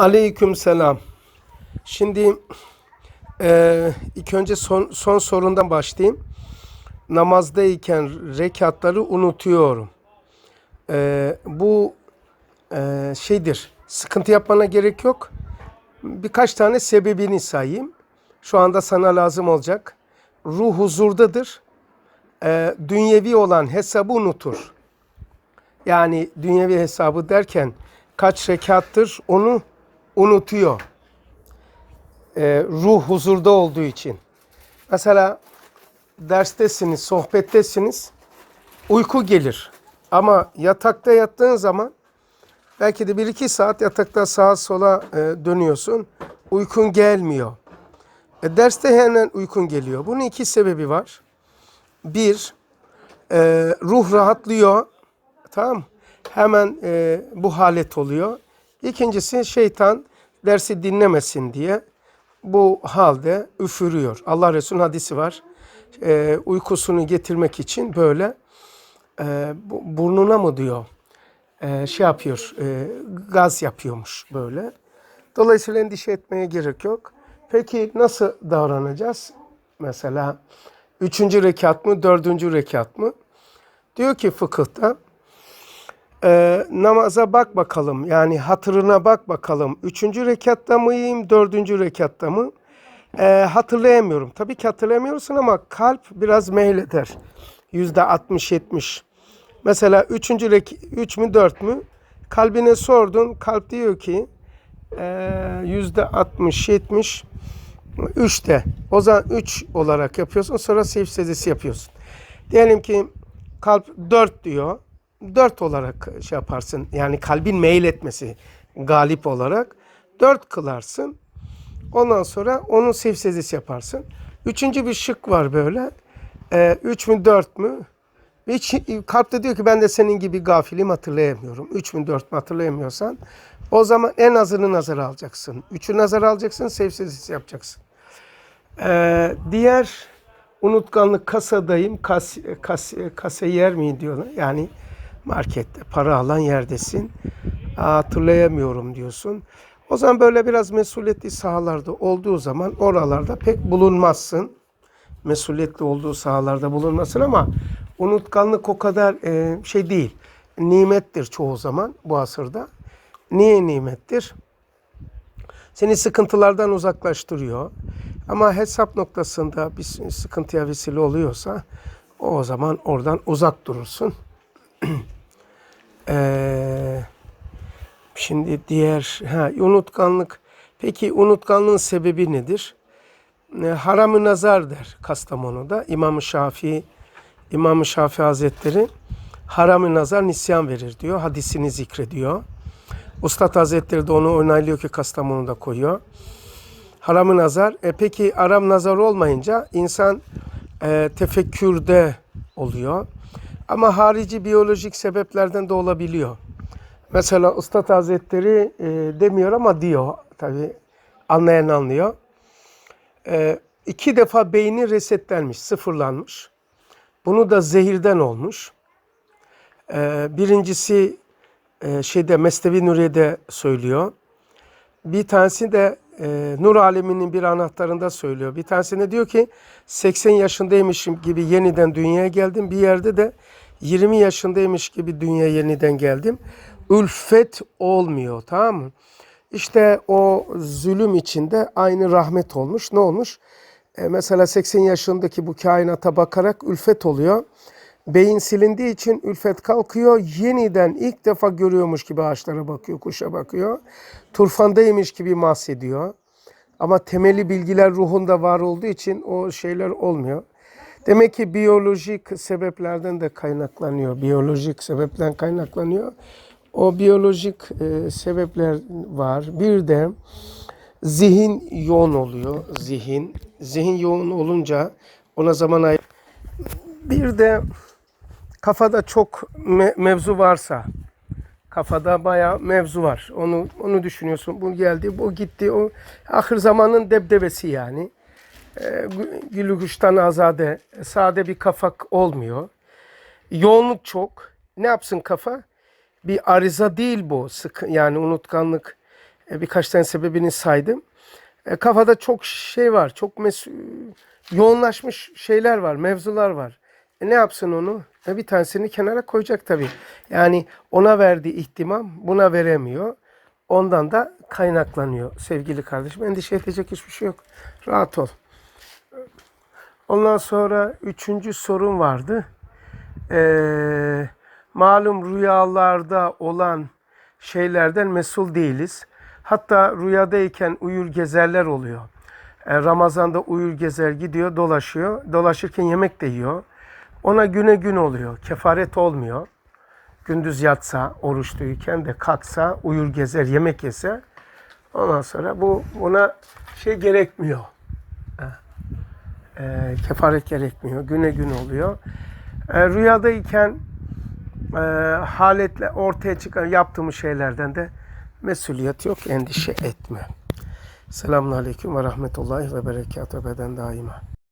Aleyküm selam. Şimdi eee ilk önce son, son sorundan başlayayım. Namazdayken rekatları unutuyorum. Eee, bu eee, şeydir. Sıkıntı yapmana gerek yok. Birkaç tane sebebini sayayım. Şu anda sana lazım olacak. Ruh huzurdadır. Eee dünyevi olan hesabı unutur. Yani dünyevi hesabı derken kaç rekattır onu unutuyor. Ee, ruh huzurda olduğu için. Mesela derstesiniz, sohbettesiniz, uyku gelir. Ama yatakta yattığın zaman belki de bir iki saat yatakta sağa sola e, dönüyorsun. Uykun gelmiyor. E, derste hemen uykun geliyor. Bunun iki sebebi var. Bir, e, ruh rahatlıyor. Tamam Hemen e, bu halet oluyor. İkincisi şeytan dersi dinlemesin diye bu halde üfürüyor. Allah Resulü'nün hadisi var. E, uykusunu getirmek için böyle e, bu- burnuna mı diyor e, şey yapıyor, e, gaz yapıyormuş böyle. Dolayısıyla endişe etmeye gerek yok. Peki nasıl davranacağız? Mesela üçüncü rekat mı, dördüncü rekat mı? Diyor ki fıkıhta e, namaza bak bakalım. Yani hatırına bak bakalım. Üçüncü rekatta mıyım, dördüncü rekatta mı? E, hatırlayamıyorum. Tabii ki hatırlayamıyorsun ama kalp biraz meyleder. Yüzde 60-70. Mesela üçüncü rek, üç mü dört mü? Kalbine sordun. Kalp diyor ki e, yüzde 60-70 üçte. O zaman üç olarak yapıyorsun. Sonra seyif secdesi yapıyorsun. Diyelim ki kalp 4 diyor. 4 olarak şey yaparsın. Yani kalbin meyletmesi galip olarak 4 kılarsın. Ondan sonra onun seyf secdesi yaparsın. Üçüncü bir şık var böyle. 3 mü 4 mü? Hiç, kalp de diyor ki ben de senin gibi gafilim hatırlayamıyorum. 3 mü 4 mü hatırlayamıyorsan o zaman en azını nazara alacaksın. Üçü nazara alacaksın, seyf secdesi yapacaksın. Ee, diğer unutkanlık kasadayım, kas, kas, kasa yer mi diyorlar. Yani markette para alan yerdesin. Aa, hatırlayamıyorum diyorsun. O zaman böyle biraz mesuliyetli sahalarda olduğu zaman oralarda pek bulunmazsın. Mesuliyetli olduğu sahalarda bulunmasın ama unutkanlık o kadar e, şey değil. Nimettir çoğu zaman bu asırda. Niye nimettir? Seni sıkıntılardan uzaklaştırıyor. Ama hesap noktasında bir sıkıntıya vesile oluyorsa o zaman oradan uzak durursun. Ee, şimdi diğer ha, unutkanlık. Peki unutkanlığın sebebi nedir? E, haram-ı nazar der Kastamonu'da. İmam-ı Şafii İmam-ı Şafii Hazretleri haram-ı nazar nisyan verir diyor. Hadisini zikrediyor. Ustad Hazretleri de onu onaylıyor ki Kastamonu'da koyuyor. Haram-ı nazar. E peki aram nazar olmayınca insan e, tefekkürde oluyor. Ama harici biyolojik sebeplerden de olabiliyor. Mesela Ustad Hazretleri e, demiyor ama diyor. Tabi anlayan anlıyor. E, iki defa beyni resetlenmiş, sıfırlanmış. Bunu da zehirden olmuş. E, birincisi e, şeyde Mesnevi Nuriye'de söylüyor. Bir tanesi de e, Nur aleminin bir anahtarında söylüyor. Bir tanesinde diyor ki 80 yaşındaymışım gibi yeniden dünyaya geldim. Bir yerde de 20 yaşındaymış gibi dünyaya yeniden geldim. Ülfet olmuyor tamam mı? İşte o zulüm içinde aynı rahmet olmuş. Ne olmuş? E, mesela 80 yaşındaki bu kainata bakarak ülfet oluyor. Beyin silindiği için ülfet kalkıyor. Yeniden ilk defa görüyormuş gibi ağaçlara bakıyor, kuşa bakıyor. Turfandaymış gibi mahsediyor. Ama temeli bilgiler ruhunda var olduğu için o şeyler olmuyor. Demek ki biyolojik sebeplerden de kaynaklanıyor. Biyolojik sebepten kaynaklanıyor. O biyolojik e, sebepler var. Bir de zihin yoğun oluyor. Zihin. Zihin yoğun olunca ona zaman ay bir de kafada çok me- mevzu varsa kafada bayağı mevzu var. Onu onu düşünüyorsun. Bu geldi, bu gitti. O ahir zamanın debdebesi yani. E, gülü kuştan azade, sade bir kafa olmuyor. Yoğunluk çok. Ne yapsın kafa? Bir arıza değil bu. Sık, yani unutkanlık E, birkaç tane sebebini saydım. E, kafada çok şey var. Çok mes- yoğunlaşmış şeyler var. Mevzular var. E, ne yapsın onu? E, bir tanesini kenara koyacak tabii. Yani ona verdiği ihtimam buna veremiyor. Ondan da kaynaklanıyor sevgili kardeşim. Endişe edecek hiçbir şey yok. Rahat ol. Ondan sonra üçüncü sorun vardı. Ee, malum rüyalarda olan şeylerden mesul değiliz. Hatta rüyadayken uyur gezerler oluyor. Ee, Ramazan'da uyur gezer gidiyor dolaşıyor. Dolaşırken yemek de yiyor. Ona güne gün oluyor. Kefaret olmuyor. Gündüz yatsa, oruçluyken de kalksa, uyur gezer, yemek yese ondan sonra bu buna şey gerekmiyor. Ee, kefaret gerekmiyor. Güne gün oluyor. Ee, rüyadayken e, haletle ortaya çıkan yaptığımız şeylerden de mesuliyet yok. Endişe etme. Selamun Aleyküm ve Rahmetullahi ve Berekatuhu beden daima.